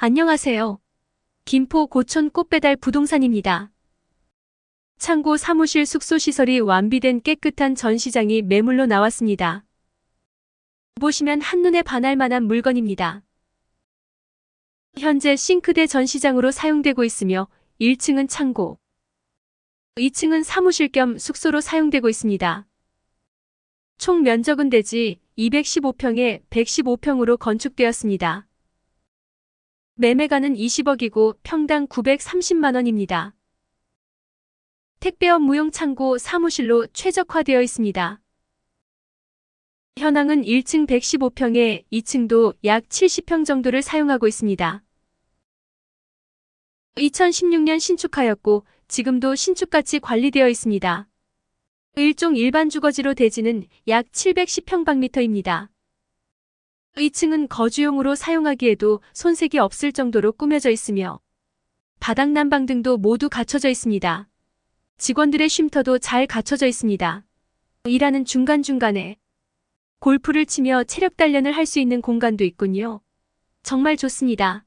안녕하세요. 김포 고촌 꽃배달 부동산입니다. 창고 사무실 숙소 시설이 완비된 깨끗한 전시장이 매물로 나왔습니다. 보시면 한눈에 반할 만한 물건입니다. 현재 싱크대 전시장으로 사용되고 있으며 1층은 창고, 2층은 사무실 겸 숙소로 사용되고 있습니다. 총 면적은 대지 215평에 115평으로 건축되었습니다. 매매가는 20억이고 평당 930만 원입니다. 택배업 무용 창고 사무실로 최적화되어 있습니다. 현황은 1층 115평에 2층도 약 70평 정도를 사용하고 있습니다. 2016년 신축하였고 지금도 신축같이 관리되어 있습니다. 일종 일반 주거지로 대지는 약 710평방미터입니다. 2층은 거주용으로 사용하기에도 손색이 없을 정도로 꾸며져 있으며 바닥 난방 등도 모두 갖춰져 있습니다. 직원들의 쉼터도 잘 갖춰져 있습니다. 일하는 중간중간에 골프를 치며 체력 단련을 할 수 있는 공간도 있군요. 정말 좋습니다.